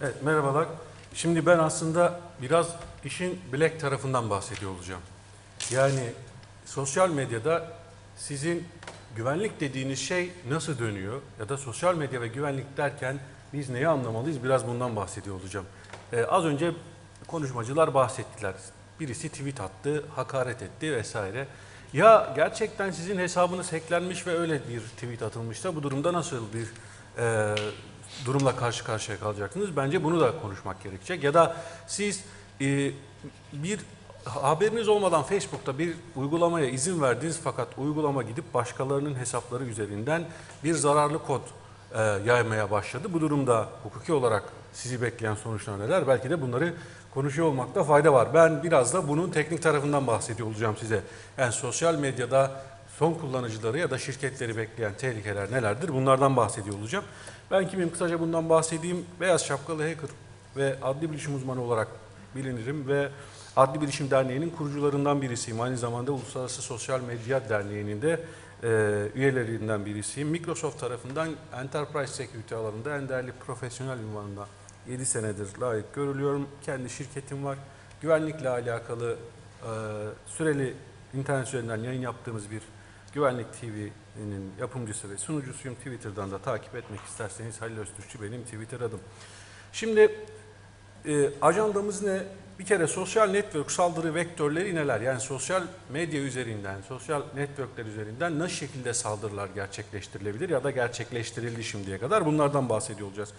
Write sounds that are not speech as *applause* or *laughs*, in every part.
Evet, merhabalar. Şimdi ben aslında biraz işin black tarafından bahsediyor olacağım. Yani sosyal medyada sizin güvenlik dediğiniz şey nasıl dönüyor ya da sosyal medya ve güvenlik derken biz neyi anlamalıyız biraz bundan bahsediyor olacağım. Ee, az önce konuşmacılar bahsettiler. Birisi tweet attı, hakaret etti vesaire. Ya gerçekten sizin hesabınız hacklenmiş ve öyle bir tweet atılmışsa bu durumda nasıl bir e, durumla karşı karşıya kalacaksınız? Bence bunu da konuşmak gerekecek. Ya da siz e, bir haberiniz olmadan Facebook'ta bir uygulamaya izin verdiniz fakat uygulama gidip başkalarının hesapları üzerinden bir zararlı kod e, yaymaya başladı. Bu durumda hukuki olarak sizi bekleyen sonuçlar neler? Belki de bunları konuşuyor olmakta fayda var. Ben biraz da bunun teknik tarafından bahsediyor olacağım size. Yani sosyal medyada son kullanıcıları ya da şirketleri bekleyen tehlikeler nelerdir? Bunlardan bahsediyor olacağım. Ben kimim? Kısaca bundan bahsedeyim. Beyaz şapkalı hacker ve adli bilişim uzmanı olarak bilinirim ve Adli Bilişim Derneği'nin kurucularından birisiyim. Aynı zamanda Uluslararası Sosyal Medya Derneği'nin de e, üyelerinden birisiyim. Microsoft tarafından Enterprise Security alanında en değerli profesyonel ünvanına 7 senedir layık görülüyorum. Kendi şirketim var. Güvenlikle alakalı e, süreli internet üzerinden yayın yaptığımız bir Güvenlik TV'nin yapımcısı ve sunucusuyum. Twitter'dan da takip etmek isterseniz Halil Öztürkçü benim Twitter adım. Şimdi e, ajandamız ne? Bir kere sosyal network saldırı vektörleri neler? Yani sosyal medya üzerinden, sosyal networkler üzerinden nasıl şekilde saldırılar gerçekleştirilebilir ya da gerçekleştirildi şimdiye kadar bunlardan bahsediyor olacağız.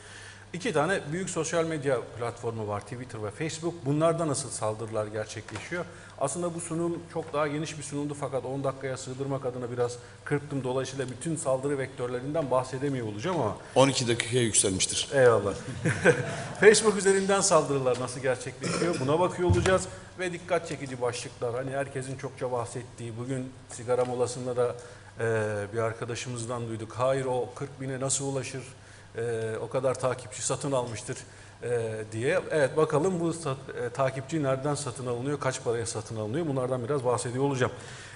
İki tane büyük sosyal medya platformu var Twitter ve Facebook. Bunlarda nasıl saldırılar gerçekleşiyor? Aslında bu sunum çok daha geniş bir sunumdu fakat 10 dakikaya sığdırmak adına biraz kırptım. Dolayısıyla bütün saldırı vektörlerinden bahsedemiyor olacağım ama 12 dakikaya yükselmiştir. Eyvallah. *laughs* Facebook üzerinden saldırılar nasıl gerçekleşiyor? Buna bakıyor olacağız. Ve dikkat çekici başlıklar. Hani herkesin çokça bahsettiği, bugün sigara molasında da e, bir arkadaşımızdan duyduk. Hayır o 40 bine nasıl ulaşır? E, o kadar takipçi satın almıştır e, diye. Evet bakalım bu sat- e, takipçi nereden satın alınıyor, kaç paraya satın alınıyor? Bunlardan biraz bahsediyor olacağım.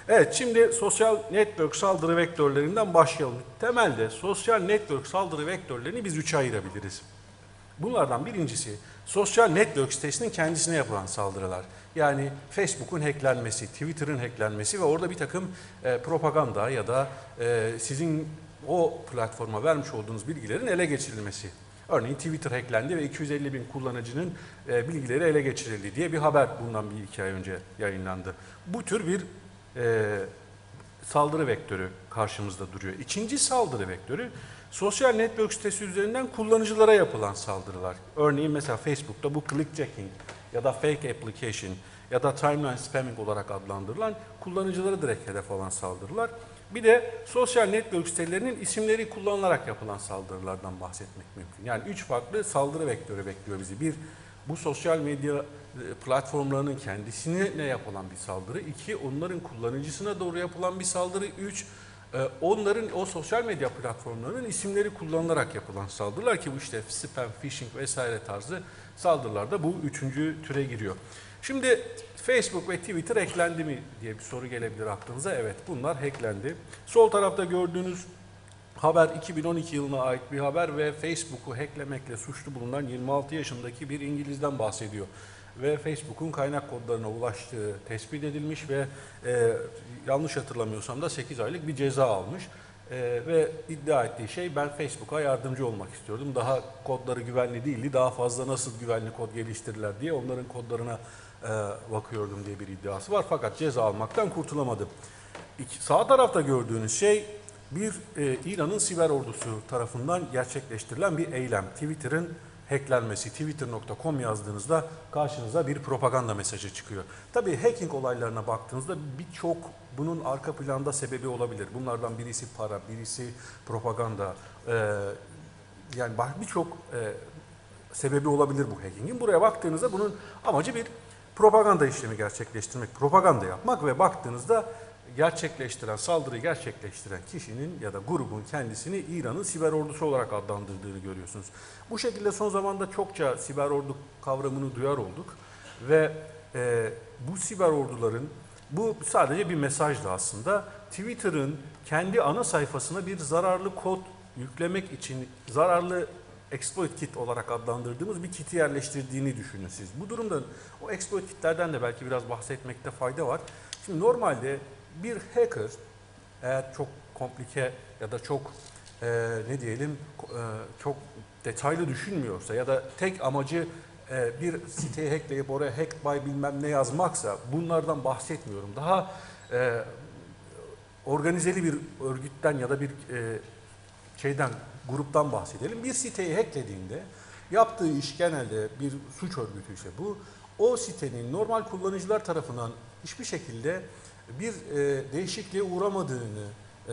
Evet şimdi sosyal network saldırı vektörlerinden başlayalım. Temelde sosyal network saldırı vektörlerini biz üçe ayırabiliriz. Bunlardan birincisi sosyal network sitesinin kendisine yapılan saldırılar. Yani Facebook'un hacklenmesi, Twitter'ın hacklenmesi ve orada bir takım e, propaganda ya da e, sizin o platforma vermiş olduğunuz bilgilerin ele geçirilmesi. Örneğin Twitter hacklendi ve 250 bin kullanıcının e, bilgileri ele geçirildi diye bir haber bundan bir iki ay önce yayınlandı. Bu tür bir e, saldırı vektörü karşımızda duruyor. İkinci saldırı vektörü sosyal network sitesi üzerinden kullanıcılara yapılan saldırılar. Örneğin mesela Facebook'ta bu clickjacking ya da fake application ya da timeline spamming olarak adlandırılan kullanıcılara direkt hedef alan saldırılar. Bir de sosyal network sitelerinin isimleri kullanılarak yapılan saldırılardan bahsetmek mümkün. Yani üç farklı saldırı vektörü bekliyor bizi. Bir, bu sosyal medya e, platformlarının kendisine yapılan bir saldırı. İki, onların kullanıcısına doğru yapılan bir saldırı. Üç, e, onların o sosyal medya platformlarının isimleri kullanılarak yapılan saldırılar ki bu işte spam, phishing vesaire tarzı saldırılarda bu üçüncü türe giriyor. Şimdi Facebook ve Twitter hacklendi mi diye bir soru gelebilir aklınıza. Evet bunlar hacklendi. Sol tarafta gördüğünüz Haber 2012 yılına ait bir haber ve Facebook'u hacklemekle suçlu bulunan 26 yaşındaki bir İngiliz'den bahsediyor. Ve Facebook'un kaynak kodlarına ulaştığı tespit edilmiş ve e, yanlış hatırlamıyorsam da 8 aylık bir ceza almış. E, ve iddia ettiği şey ben Facebook'a yardımcı olmak istiyordum. Daha kodları güvenli değildi. Daha fazla nasıl güvenli kod geliştirirler diye onların kodlarına bakıyordum diye bir iddiası var. Fakat ceza almaktan kurtulamadı. Sağ tarafta gördüğünüz şey bir e, İran'ın siber ordusu tarafından gerçekleştirilen bir eylem. Twitter'ın hacklenmesi, twitter.com yazdığınızda karşınıza bir propaganda mesajı çıkıyor. Tabii hacking olaylarına baktığınızda birçok bunun arka planda sebebi olabilir. Bunlardan birisi para, birisi propaganda. E, yani birçok e, sebebi olabilir bu hackingin. Buraya baktığınızda bunun amacı bir propaganda işlemi gerçekleştirmek, propaganda yapmak ve baktığınızda gerçekleştiren, saldırıyı gerçekleştiren kişinin ya da grubun kendisini İran'ın siber ordusu olarak adlandırdığını görüyorsunuz. Bu şekilde son zamanda çokça siber ordu kavramını duyar olduk ve e, bu siber orduların bu sadece bir mesajdı aslında. Twitter'ın kendi ana sayfasına bir zararlı kod yüklemek için zararlı exploit kit olarak adlandırdığımız bir kiti yerleştirdiğini düşünün siz. Bu durumda o exploit kitlerden de belki biraz bahsetmekte fayda var. Şimdi normalde bir hacker eğer çok komplike ya da çok e, ne diyelim e, çok detaylı düşünmüyorsa ya da tek amacı e, bir siteyi hackleyip oraya hack by bilmem ne yazmaksa bunlardan bahsetmiyorum. Daha e, organizeli bir örgütten ya da bir e, şeyden gruptan bahsedelim. Bir siteyi hacklediğinde yaptığı iş genelde bir suç örgütü ise bu o sitenin normal kullanıcılar tarafından hiçbir şekilde bir e, değişikliğe uğramadığını e,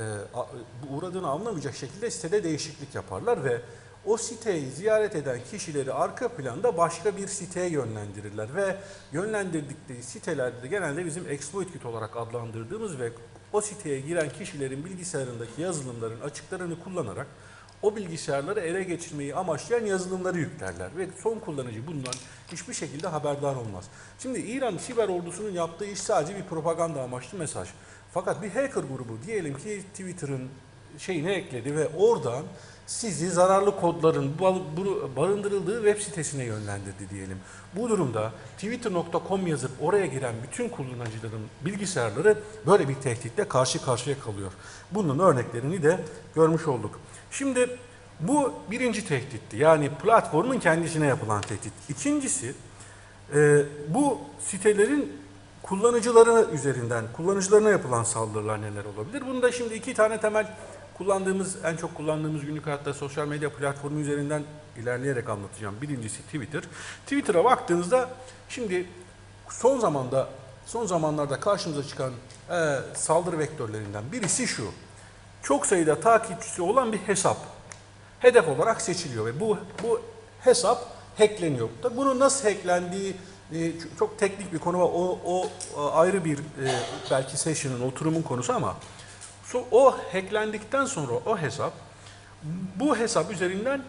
uğradığını anlamayacak şekilde sitede değişiklik yaparlar ve o siteyi ziyaret eden kişileri arka planda başka bir siteye yönlendirirler ve yönlendirdikleri sitelerde de genelde bizim exploit kit olarak adlandırdığımız ve o siteye giren kişilerin bilgisayarındaki yazılımların açıklarını kullanarak o bilgisayarları ele geçirmeyi amaçlayan yazılımları yüklerler ve son kullanıcı bundan hiçbir şekilde haberdar olmaz. Şimdi İran siber ordusunun yaptığı iş sadece bir propaganda amaçlı mesaj. Fakat bir hacker grubu diyelim ki Twitter'ın şeyine ekledi ve oradan sizi zararlı kodların barındırıldığı web sitesine yönlendirdi diyelim. Bu durumda twitter.com yazıp oraya giren bütün kullanıcıların bilgisayarları böyle bir tehditle karşı karşıya kalıyor. Bunun örneklerini de görmüş olduk. Şimdi bu birinci tehditti. Yani platformun kendisine yapılan tehdit. İkincisi e, bu sitelerin kullanıcıları üzerinden, kullanıcılarına yapılan saldırılar neler olabilir? Bunu da şimdi iki tane temel kullandığımız, en çok kullandığımız günlük hayatta sosyal medya platformu üzerinden ilerleyerek anlatacağım. Birincisi Twitter. Twitter'a baktığınızda şimdi son zamanda, son zamanlarda karşımıza çıkan e, saldırı vektörlerinden birisi şu. Çok sayıda takipçisi olan bir hesap hedef olarak seçiliyor ve bu bu hesap hackleniyor. Tabii bunun nasıl hacklendiği e, çok teknik bir konu var. O, o e, ayrı bir e, belki session'ın, oturumun konusu ama o hacklendikten sonra o hesap bu hesap üzerinden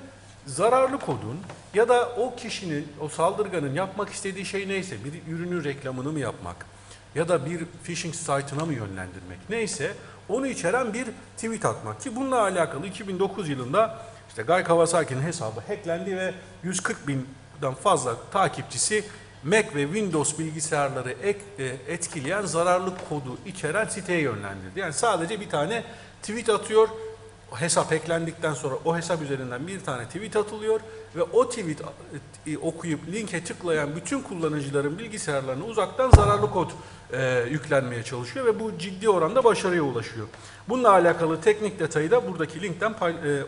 zararlı kodun ya da o kişinin, o saldırganın yapmak istediği şey neyse, bir ürünün reklamını mı yapmak ya da bir phishing site'ına mı yönlendirmek neyse onu içeren bir tweet atmak ki bununla alakalı 2009 yılında işte Guy Kawasaki'nin hesabı hacklendi ve 140 binden fazla takipçisi Mac ve Windows bilgisayarları e, etkileyen zararlı kodu içeren siteye yönlendirdi. Yani sadece bir tane tweet atıyor, hesap hacklendikten sonra o hesap üzerinden bir tane tweet atılıyor ve o tweet e, okuyup linke tıklayan bütün kullanıcıların bilgisayarlarına uzaktan zararlı kod e, yüklenmeye çalışıyor ve bu ciddi oranda başarıya ulaşıyor. Bununla alakalı teknik detayı da buradaki linkten pay- e, e,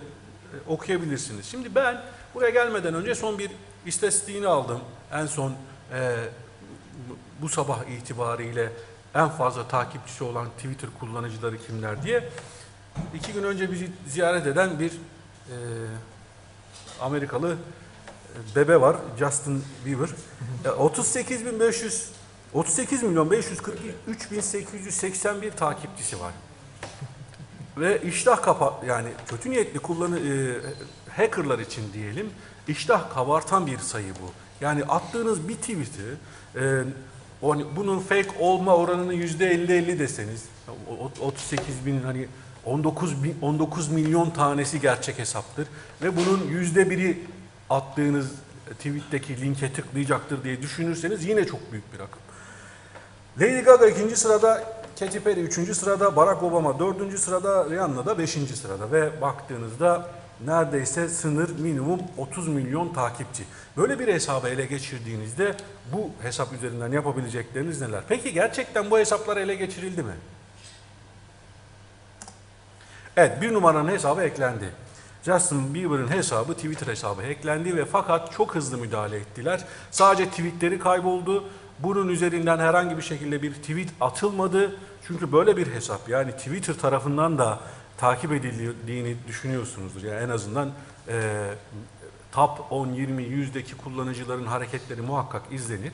okuyabilirsiniz. Şimdi ben buraya gelmeden önce son bir istatistiğini aldım. En son e, bu sabah itibariyle en fazla takipçisi olan Twitter kullanıcıları kimler diye. İki gün önce bizi ziyaret eden bir e, Amerikalı e, bebe var, Justin Bieber. E, 38.500 38 milyon 543 bin 881 takipçisi var. Ve iştah kapa yani kötü niyetli kullanı e, hackerlar için diyelim iştah kabartan bir sayı bu. Yani attığınız bir tweet'i e, bunun fake olma oranını yüzde 50-50 deseniz o- o- 38 bin hani 19 bin, 19 milyon tanesi gerçek hesaptır ve bunun yüzde biri attığınız tweet'teki linke tıklayacaktır diye düşünürseniz yine çok büyük bir rakam. Lady Gaga ikinci sırada, Katy Perry üçüncü sırada, Barack Obama dördüncü sırada, Rihanna da beşinci sırada ve baktığınızda neredeyse sınır minimum 30 milyon takipçi. Böyle bir hesabı ele geçirdiğinizde bu hesap üzerinden yapabilecekleriniz neler? Peki gerçekten bu hesaplar ele geçirildi mi? Evet bir numaranın hesabı eklendi. Justin Bieber'ın hesabı Twitter hesabı eklendi ve fakat çok hızlı müdahale ettiler. Sadece tweetleri kayboldu. Bunun üzerinden herhangi bir şekilde bir tweet atılmadı. Çünkü böyle bir hesap yani Twitter tarafından da takip edildiğini düşünüyorsunuzdur. Yani en azından e, top 10, 20, 100'deki kullanıcıların hareketleri muhakkak izlenir.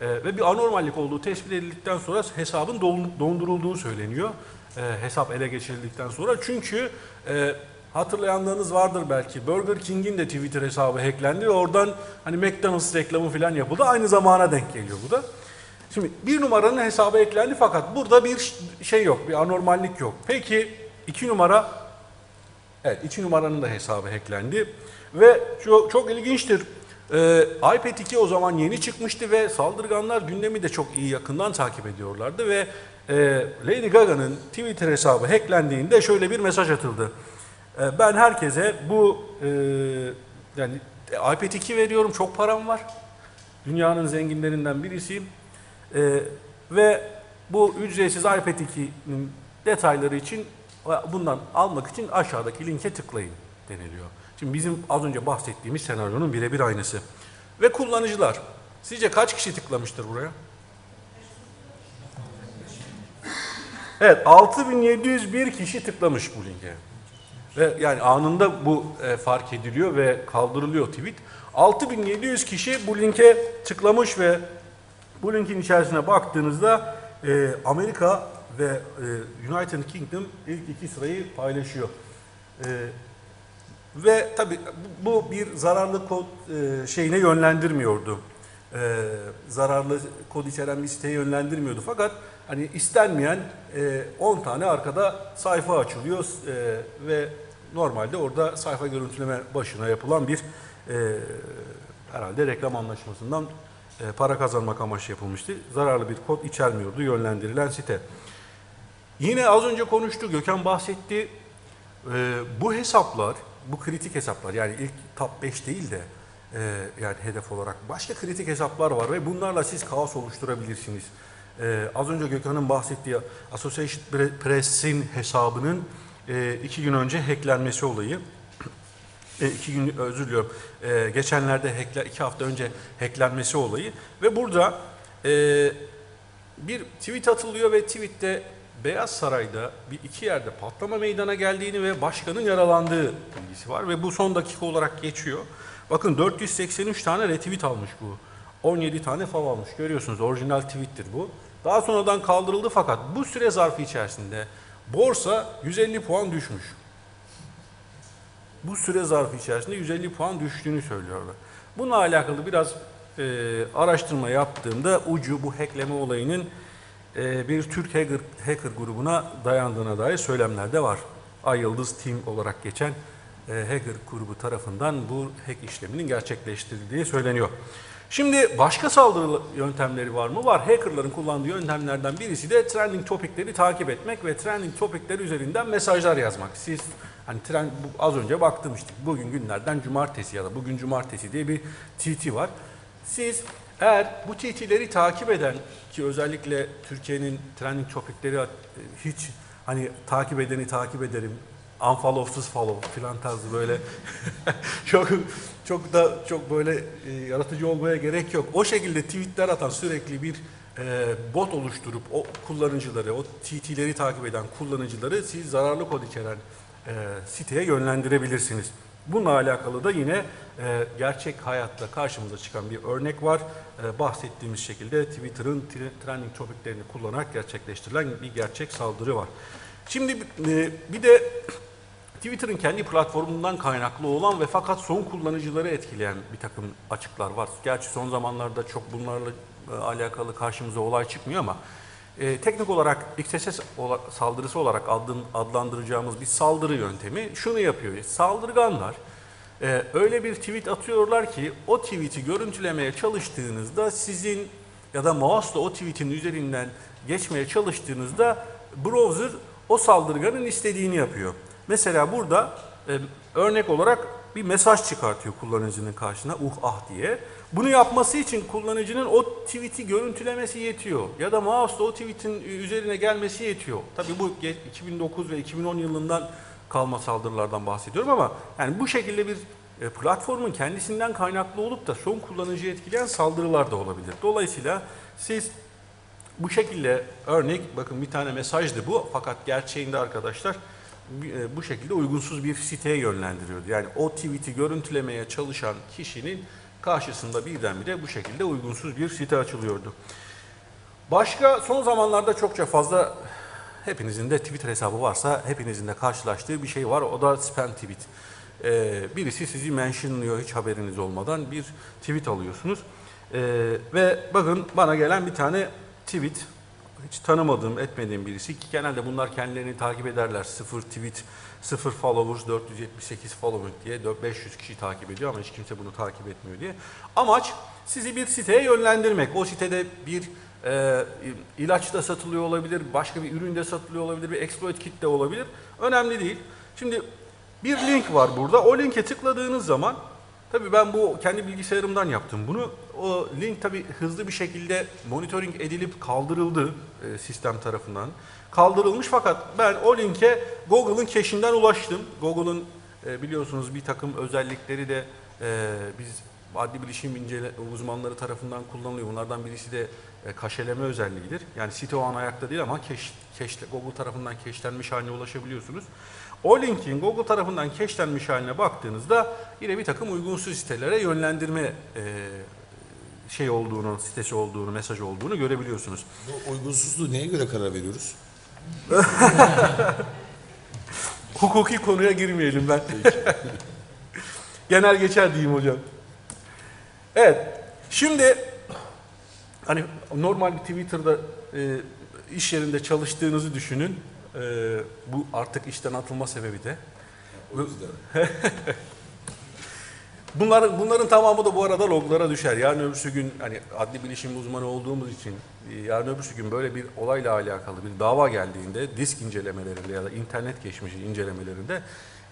E, ve bir anormallik olduğu tespit edildikten sonra hesabın don- dondurulduğu söyleniyor. E, hesap ele geçirildikten sonra. Çünkü e, hatırlayanlarınız vardır belki. Burger King'in de Twitter hesabı hacklendi ve oradan hani McDonald's reklamı falan yapıldı. Aynı zamana denk geliyor bu da. Şimdi bir numaranın hesabı eklendi fakat burada bir şey yok, bir anormallik yok. Peki iki numara Evet, iki numaranın da hesabı hacklendi. Ve çok, çok ilginçtir. Ee, iPad 2 o zaman yeni çıkmıştı ve saldırganlar gündemi de çok iyi yakından takip ediyorlardı ve e, Lady Gaga'nın Twitter hesabı hacklendiğinde şöyle bir mesaj atıldı. Ee, ben herkese bu e, yani iPad 2 veriyorum, çok param var. Dünyanın zenginlerinden birisiyim. Ee, ve bu ücretsiz iPad 2'nin detayları için bundan almak için aşağıdaki linke tıklayın deniliyor. Şimdi bizim az önce bahsettiğimiz senaryonun birebir aynısı. Ve kullanıcılar. Sizce kaç kişi tıklamıştır buraya? Evet 6701 kişi tıklamış bu linke. Ve yani anında bu e, fark ediliyor ve kaldırılıyor tweet. 6700 kişi bu linke tıklamış ve bu linkin içerisine baktığınızda e, Amerika ve e, United Kingdom ilk iki sırayı paylaşıyor. E, ve tabii bu bir zararlı kod e, şeyine yönlendirmiyordu. E, zararlı kod içeren bir siteye yönlendirmiyordu. Fakat hani istenmeyen e, 10 tane arkada sayfa açılıyor e, ve normalde orada sayfa görüntüleme başına yapılan bir e, herhalde reklam anlaşmasından e, para kazanmak amaçlı yapılmıştı. Zararlı bir kod içermiyordu yönlendirilen site. Yine az önce konuştu, Gökhan bahsetti. Ee, bu hesaplar, bu kritik hesaplar yani ilk top 5 değil de e, yani hedef olarak başka kritik hesaplar var ve bunlarla siz kaos oluşturabilirsiniz. Ee, az önce Gökhan'ın bahsettiği Associated Press'in hesabının e, iki gün önce hacklenmesi olayı. E, iki gün özür diliyorum. E, geçenlerde hackle, iki hafta önce hacklenmesi olayı ve burada e, bir tweet atılıyor ve tweette Beyaz Saray'da bir iki yerde patlama meydana geldiğini ve başkanın yaralandığı bilgisi var ve bu son dakika olarak geçiyor. Bakın 483 tane retweet almış bu. 17 tane fav almış. Görüyorsunuz orijinal tweettir bu. Daha sonradan kaldırıldı fakat bu süre zarfı içerisinde borsa 150 puan düşmüş. Bu süre zarfı içerisinde 150 puan düştüğünü söylüyorlar. Bununla alakalı biraz e, araştırma yaptığımda ucu bu hackleme olayının e, bir Türk hacker, hacker grubuna dayandığına dair söylemler de var. Ay Team olarak geçen e, hacker grubu tarafından bu hack işleminin gerçekleştirildiği söyleniyor. Şimdi başka saldırı yöntemleri var mı? Var. Hackerların kullandığı yöntemlerden birisi de trending topikleri takip etmek ve trending topikleri üzerinden mesajlar yazmak. Siz hani trend, az önce baktım işte bugün günlerden cumartesi ya da bugün cumartesi diye bir TT var. Siz eğer bu TT'leri takip eden ki özellikle Türkiye'nin trending topikleri e, hiç hani takip edeni takip ederim, unfollowsuz follow filan tarzı böyle *laughs* çok çok da çok böyle e, yaratıcı olmaya gerek yok. O şekilde tweetler atan sürekli bir e, bot oluşturup o kullanıcıları, o TT'leri takip eden kullanıcıları siz zararlı kod içeren e, siteye yönlendirebilirsiniz. Bununla alakalı da yine e, gerçek hayatta karşımıza çıkan bir örnek var. E, bahsettiğimiz şekilde Twitter'ın tre- trending topiklerini kullanarak gerçekleştirilen bir gerçek saldırı var. Şimdi e, bir de Twitter'ın kendi platformundan kaynaklı olan ve fakat son kullanıcıları etkileyen bir takım açıklar var. Gerçi son zamanlarda çok bunlarla e, alakalı karşımıza olay çıkmıyor ama e, teknik olarak XSS saldırısı olarak adın, adlandıracağımız bir saldırı yöntemi şunu yapıyor. Saldırganlar e, öyle bir tweet atıyorlar ki o tweet'i görüntülemeye çalıştığınızda sizin ya da mouse'la o tweet'in üzerinden geçmeye çalıştığınızda browser o saldırganın istediğini yapıyor. Mesela burada e, örnek olarak bir mesaj çıkartıyor kullanıcının karşısına uh ah diye. Bunu yapması için kullanıcının o tweet'i görüntülemesi yetiyor. Ya da mouse'la o tweet'in üzerine gelmesi yetiyor. Tabii bu ge- 2009 ve 2010 yılından kalma saldırılardan bahsediyorum ama yani bu şekilde bir e, platformun kendisinden kaynaklı olup da son kullanıcıyı etkileyen saldırılar da olabilir. Dolayısıyla siz bu şekilde örnek bakın bir tane mesajdı bu fakat gerçeğinde arkadaşlar e, bu şekilde uygunsuz bir siteye yönlendiriyordu. Yani o tweet'i görüntülemeye çalışan kişinin karşısında birdenbire bu şekilde uygunsuz bir site açılıyordu. Başka son zamanlarda çokça fazla hepinizin de Twitter hesabı varsa hepinizin de karşılaştığı bir şey var. O da spam tweet. Ee, birisi sizi mentionlıyor hiç haberiniz olmadan bir tweet alıyorsunuz. Ee, ve bakın bana gelen bir tane tweet hiç tanımadığım, etmediğim birisi ki genelde bunlar kendilerini takip ederler. Sıfır tweet, sıfır followers, 478 follower diye 500 kişi takip ediyor ama hiç kimse bunu takip etmiyor diye. Amaç sizi bir siteye yönlendirmek. O sitede bir e, ilaç da satılıyor olabilir, başka bir ürün de satılıyor olabilir, bir exploit kit de olabilir. Önemli değil. Şimdi bir link var burada. O linke tıkladığınız zaman Tabii ben bu kendi bilgisayarımdan yaptım bunu. O link tabii hızlı bir şekilde monitoring edilip kaldırıldı e, sistem tarafından. Kaldırılmış fakat ben o linke Google'ın cache'inden ulaştım. Google'ın e, biliyorsunuz bir takım özellikleri de e, biz adli bilişim incele, uzmanları tarafından kullanılıyor. Bunlardan birisi de e, kaşeleme özelliğidir. Yani site o an ayakta değil ama cache, cache, Google tarafından cache'lenmiş haline ulaşabiliyorsunuz. O linkin Google tarafından cache'lenmiş haline baktığınızda yine bir takım uygunsuz sitelere yönlendirme şey olduğunu, sitesi olduğunu, mesaj olduğunu görebiliyorsunuz. Bu uygunsuzluğu neye göre karar veriyoruz? *laughs* Hukuki konuya girmeyelim ben. Genel geçer diyeyim hocam. Evet. Şimdi hani normal bir Twitter'da e, iş yerinde çalıştığınızı düşünün. E, bu artık işten atılma sebebi de. O yüzden. *laughs* Bunların bunların tamamı da bu arada loglara düşer. Yarın öbürsü gün hani adli bilişim uzmanı olduğumuz için e, yarın öbürsü gün böyle bir olayla alakalı bir dava geldiğinde disk incelemelerinde ya da internet geçmişi incelemelerinde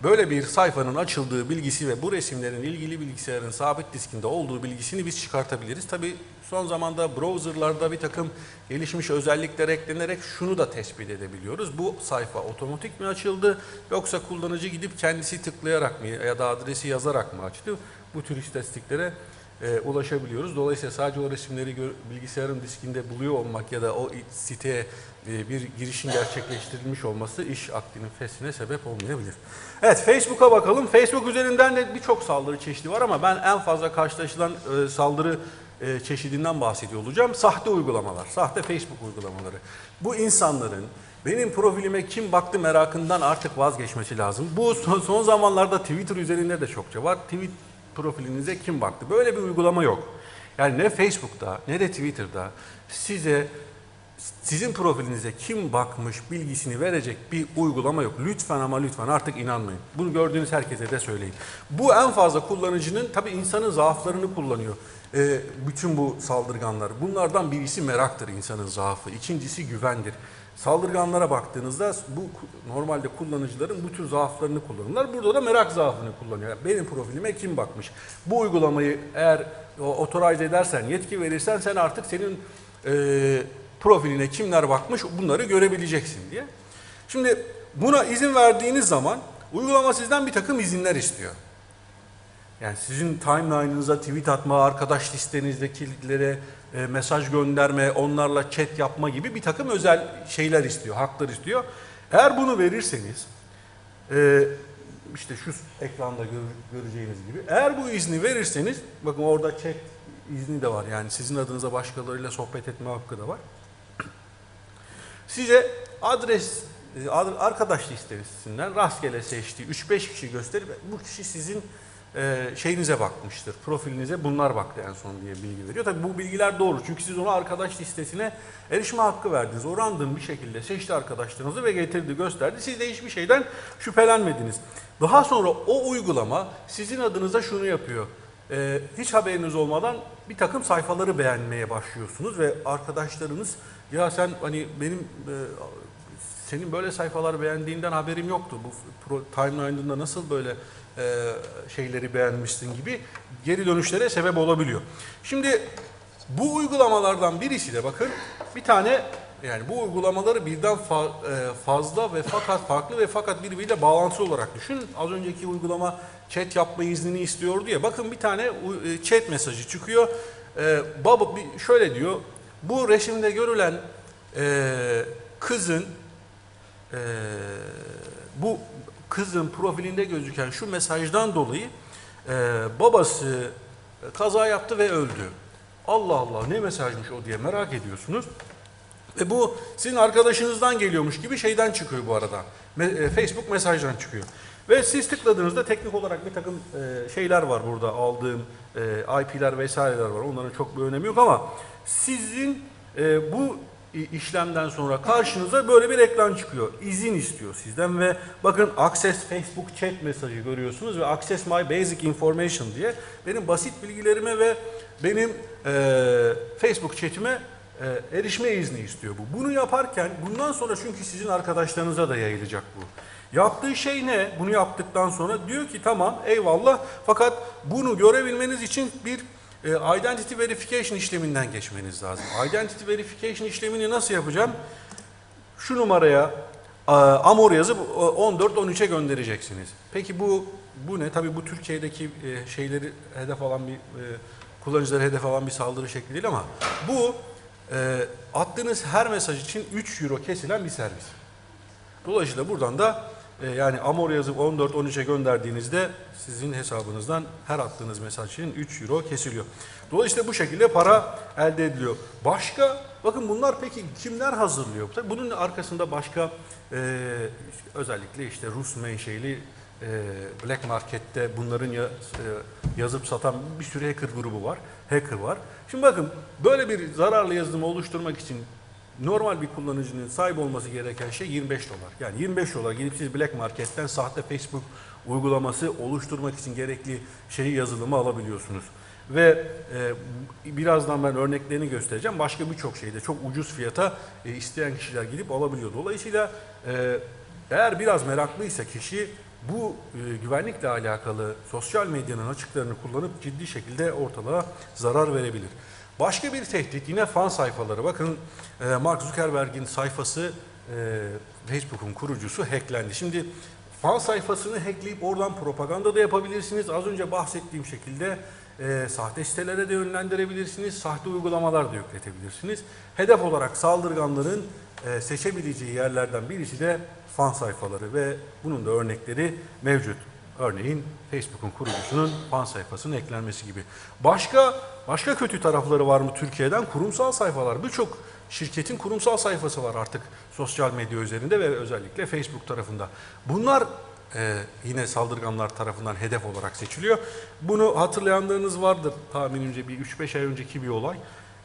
böyle bir sayfanın açıldığı bilgisi ve bu resimlerin ilgili bilgisayarın sabit diskinde olduğu bilgisini biz çıkartabiliriz. Tabi son zamanda browserlarda bir takım gelişmiş özellikler eklenerek şunu da tespit edebiliyoruz. Bu sayfa otomatik mi açıldı yoksa kullanıcı gidip kendisi tıklayarak mı ya da adresi yazarak mı açtı? Bu tür istatistiklere e, ulaşabiliyoruz. Dolayısıyla sadece o resimleri gör- bilgisayarın diskinde buluyor olmak ya da o siteye e, bir girişin gerçekleştirilmiş olması iş aklının fesine sebep olmayabilir. Evet Facebook'a bakalım. Facebook üzerinden de birçok saldırı çeşidi var ama ben en fazla karşılaşılan e, saldırı e, çeşidinden bahsediyor olacağım. Sahte uygulamalar, sahte Facebook uygulamaları. Bu insanların benim profilime kim baktı merakından artık vazgeçmesi lazım. Bu son, son zamanlarda Twitter üzerinde de çokça var. Tweet profilinize kim baktı? Böyle bir uygulama yok. Yani ne Facebook'ta ne de Twitter'da size sizin profilinize kim bakmış bilgisini verecek bir uygulama yok. Lütfen ama lütfen artık inanmayın. Bunu gördüğünüz herkese de söyleyin. Bu en fazla kullanıcının tabii insanın zaaflarını kullanıyor. Ee, bütün bu saldırganlar. Bunlardan birisi meraktır insanın zaafı. İkincisi güvendir. Saldırganlara baktığınızda bu normalde kullanıcıların bu tür zaaflarını kullanırlar. Burada da merak zaafını kullanıyor. Yani benim profilime kim bakmış? Bu uygulamayı eğer otorize edersen, yetki verirsen sen artık senin e, profiline kimler bakmış bunları görebileceksin diye. Şimdi buna izin verdiğiniz zaman uygulama sizden bir takım izinler istiyor. Yani sizin timeline'ınıza tweet atma, arkadaş listenizdekilere e, mesaj gönderme, onlarla chat yapma gibi bir takım özel şeyler istiyor, haklar istiyor. Eğer bunu verirseniz, e, işte şu ekranda gör- göreceğiniz gibi, eğer bu izni verirseniz, bakın orada chat izni de var yani sizin adınıza başkalarıyla sohbet etme hakkı da var. Size adres, e, ad- arkadaş listesinden rastgele seçtiği 3-5 kişi gösterip bu kişi sizin e, şeyinize bakmıştır. Profilinize bunlar baktı en son diye bilgi veriyor. Tabii bu bilgiler doğru. Çünkü siz ona arkadaş listesine erişme hakkı verdiniz. O random bir şekilde seçti arkadaşlarınızı ve getirdi, gösterdi. Siz de hiçbir şeyden şüphelenmediniz. Daha sonra o uygulama sizin adınıza şunu yapıyor. E, hiç haberiniz olmadan bir takım sayfaları beğenmeye başlıyorsunuz ve arkadaşlarınız ya sen hani benim e, senin böyle sayfalar beğendiğinden haberim yoktu. Bu timeline'ında nasıl böyle e, şeyleri beğenmişsin gibi geri dönüşlere sebep olabiliyor. Şimdi bu uygulamalardan birisi de bakın bir tane yani bu uygulamaları birden fa- e, fazla ve fakat farklı ve fakat birbiriyle bağlantılı olarak düşünün. Az önceki uygulama chat yapma iznini istiyordu ya. Bakın bir tane e, chat mesajı çıkıyor. E, baba şöyle diyor. Bu resimde görülen e, kızın e, bu kızın profilinde gözüken şu mesajdan dolayı e, babası kaza yaptı ve öldü. Allah Allah ne mesajmış o diye merak ediyorsunuz. Ve bu sizin arkadaşınızdan geliyormuş gibi şeyden çıkıyor bu arada. Me- e, Facebook mesajdan çıkıyor. Ve siz tıkladığınızda teknik olarak bir takım e, şeyler var burada aldığım e, IP'ler vesaireler var. Onların çok bir önemi yok ama sizin e, bu işlemden sonra karşınıza böyle bir ekran çıkıyor. İzin istiyor sizden ve bakın Access Facebook Chat mesajı görüyorsunuz ve Access My Basic Information diye benim basit bilgilerime ve benim eee, Facebook chatime eee, erişme izni istiyor bu. Bunu yaparken bundan sonra çünkü sizin arkadaşlarınıza da yayılacak bu. Yaptığı şey ne? Bunu yaptıktan sonra diyor ki tamam eyvallah fakat bunu görebilmeniz için bir e, identity verification işleminden geçmeniz lazım. Identity verification işlemini nasıl yapacağım? Şu numaraya e, Amor yazıp e, 14-13'e göndereceksiniz. Peki bu bu ne? Tabii bu Türkiye'deki e, şeyleri hedef alan bir e, kullanıcıları hedef alan bir saldırı şekli değil ama bu attığınız her mesaj için 3 euro kesilen bir servis. Dolayısıyla buradan da e, yani Amor yazıp 14-13'e gönderdiğinizde sizin hesabınızdan her attığınız mesaj için 3 euro kesiliyor. Dolayısıyla bu şekilde para elde ediliyor. Başka, bakın bunlar peki kimler hazırlıyor? Tabii bunun arkasında başka e, özellikle işte Rus menşeli e, Black Market'te bunların ya, e, yazıp satan bir sürü hacker grubu var. Hacker var. Şimdi bakın böyle bir zararlı yazılımı oluşturmak için normal bir kullanıcının sahip olması gereken şey 25 dolar. Yani 25 dolar gidip siz Black Market'ten sahte Facebook uygulaması oluşturmak için gerekli şeyi yazılımı alabiliyorsunuz. Ve e, birazdan ben örneklerini göstereceğim. Başka birçok şeyde çok ucuz fiyata e, isteyen kişiler gidip alabiliyor. Dolayısıyla e, eğer biraz meraklıysa kişi bu e, güvenlikle alakalı sosyal medyanın açıklarını kullanıp ciddi şekilde ortalığa zarar verebilir. Başka bir tehdit yine fan sayfaları. Bakın e, Mark Zuckerberg'in sayfası e, Facebook'un kurucusu hacklendi. Şimdi fan sayfasını hackleyip oradan propaganda da yapabilirsiniz. Az önce bahsettiğim şekilde e, sahte sitelere de yönlendirebilirsiniz. Sahte uygulamalar da yükletebilirsiniz. Hedef olarak saldırganların e, seçebileceği yerlerden birisi de fan sayfaları ve bunun da örnekleri mevcut. Örneğin Facebook'un kurucusunun fan sayfasının eklenmesi gibi. Başka başka kötü tarafları var mı Türkiye'den? Kurumsal sayfalar. Birçok şirketin kurumsal sayfası var artık sosyal medya üzerinde ve özellikle Facebook tarafında. Bunlar e, yine saldırganlar tarafından hedef olarak seçiliyor. Bunu hatırlayanlarınız vardır tahminimce bir 3-5 ay önceki bir olay.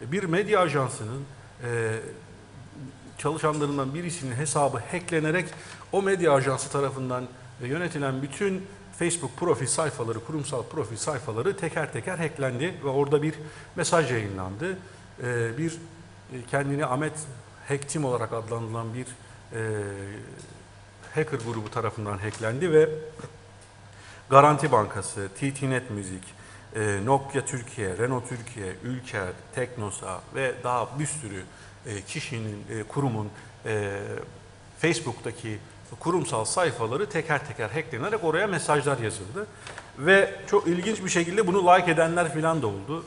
Bir medya ajansının e, çalışanlarından birisinin hesabı hacklenerek o medya ajansı tarafından yönetilen bütün Facebook profil sayfaları, kurumsal profil sayfaları teker teker hacklendi ve orada bir mesaj yayınlandı. Ee, bir e, kendini Ahmet Hack Team olarak adlandırılan bir e, hacker grubu tarafından hacklendi ve Garanti Bankası, TTNet Müzik, e, Nokia Türkiye, Renault Türkiye, Ülker, Teknosa ve daha bir sürü kişinin, kurumun Facebook'taki kurumsal sayfaları teker teker hacklenerek oraya mesajlar yazıldı. Ve çok ilginç bir şekilde bunu like edenler falan da oldu.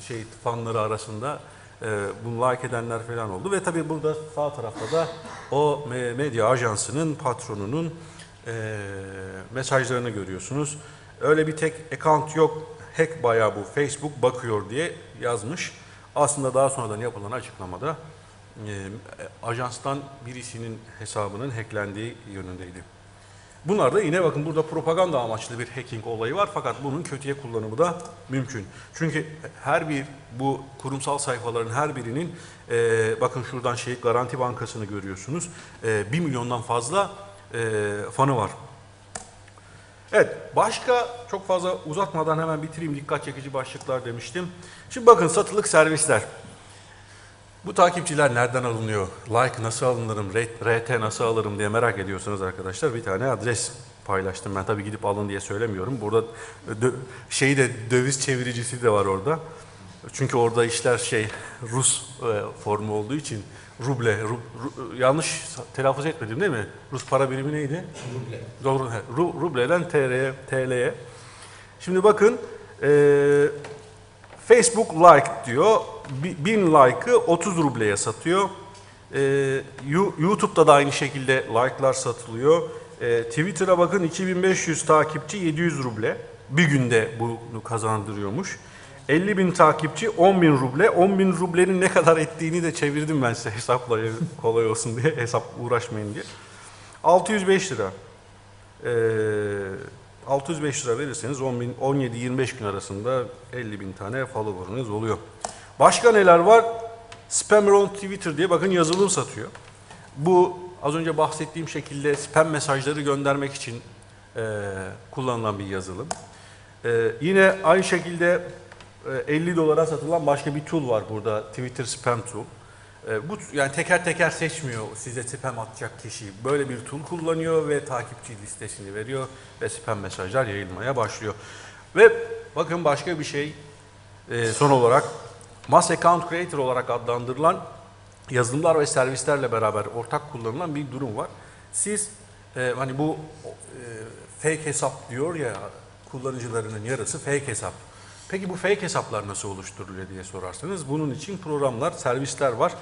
Şey fanları arasında e, bunu like edenler falan oldu. Ve tabii burada sağ tarafta da o me- medya ajansının patronunun e, mesajlarını görüyorsunuz. Öyle bir tek account yok. Hack bayağı bu Facebook bakıyor diye yazmış. Aslında daha sonradan yapılan açıklamada e, ajanstan birisinin hesabının hacklendiği yönündeydi. Bunlar da yine bakın burada propaganda amaçlı bir hacking olayı var fakat bunun kötüye kullanımı da mümkün. Çünkü her bir bu kurumsal sayfaların her birinin e, bakın şuradan şey Garanti Bankası'nı görüyorsunuz. E, 1 milyondan fazla e, fanı var. Evet, başka çok fazla uzatmadan hemen bitireyim dikkat çekici başlıklar demiştim. Şimdi bakın satılık servisler. Bu takipçiler nereden alınıyor? Like nasıl alınırım? RT nasıl alırım diye merak ediyorsanız arkadaşlar bir tane adres paylaştım. Ben tabii gidip alın diye söylemiyorum. Burada şeyi de döviz çeviricisi de var orada. Çünkü orada işler şey Rus e, formu olduğu için ruble, ru- ru- yanlış telaffuz etmedim değil mi? Rus para birimi neydi? Ruble. Doğru. Ru, rubleden TL'ye, TL'ye. Şimdi bakın e, Facebook like diyor. Bi- Bin like'ı 30 rubleye satıyor. E, YouTube'da da aynı şekilde like'lar satılıyor. E, Twitter'a bakın 2500 takipçi 700 ruble. Bir günde bunu kazandırıyormuş. 50 bin takipçi 10 bin ruble. 10 bin rublenin ne kadar ettiğini de çevirdim ben size hesaplayın kolay olsun diye. Hesap uğraşmayın diye. 605 lira. Ee, 605 lira verirseniz 10 bin, 17-25 gün arasında 50 bin tane follower'ınız oluyor. Başka neler var? Spammer on Twitter diye bakın yazılım satıyor. Bu az önce bahsettiğim şekilde spam mesajları göndermek için e, kullanılan bir yazılım. E, yine aynı şekilde e, 50 dolara satılan başka bir tool var burada Twitter Spam Tool. E, bu yani teker teker seçmiyor size spam atacak kişi. Böyle bir tool kullanıyor ve takipçi listesini veriyor ve spam mesajlar yayılmaya başlıyor. Ve bakın başka bir şey e, son olarak Mass Account Creator olarak adlandırılan yazılımlar ve servislerle beraber ortak kullanılan bir durum var. Siz e, hani bu e, fake hesap diyor ya kullanıcılarının yarısı fake hesap. Peki bu fake hesaplar nasıl oluşturuluyor diye sorarsanız bunun için programlar, servisler var.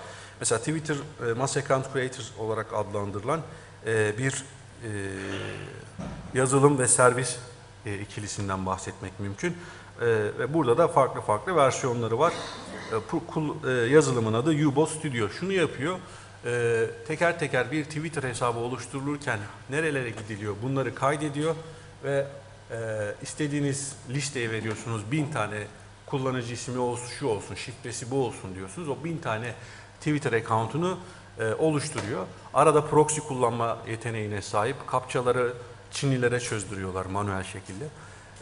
Mesela Twitter e, Mass Account Creator olarak adlandırılan e, bir e, yazılım ve servis e, ikilisinden bahsetmek mümkün. E, ve burada da farklı farklı versiyonları var. E, e, yazılımın adı U-Bot Studio. Şunu yapıyor. e, teker teker bir Twitter hesabı oluşturulurken nerelere gidiliyor bunları kaydediyor ve e, istediğiniz listeye veriyorsunuz. Bin tane kullanıcı ismi olsun, şu olsun, şifresi bu olsun diyorsunuz. O bin tane Twitter account'unu e, oluşturuyor. Arada proxy kullanma yeteneğine sahip. Kapçaları Çinlilere çözdürüyorlar manuel şekilde.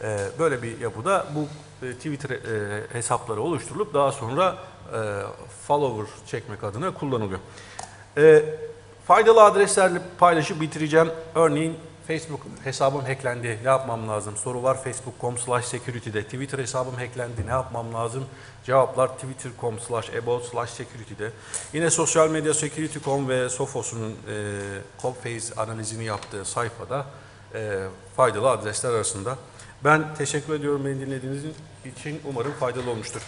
E, böyle bir yapıda bu e, Twitter e, hesapları oluşturulup daha sonra e, follower çekmek adına kullanılıyor. E, faydalı adreslerle paylaşıp bitireceğim. Örneğin Facebook hesabım hacklendi. Ne yapmam lazım? Soru var facebook.com slash security'de. Twitter hesabım hacklendi. Ne yapmam lazım? Cevaplar twitter.com slash about slash security'de. Yine sosyal medya security.com ve Sophos'un e, Copface analizini yaptığı sayfada e, faydalı adresler arasında. Ben teşekkür ediyorum beni dinlediğiniz için. Umarım faydalı olmuştur.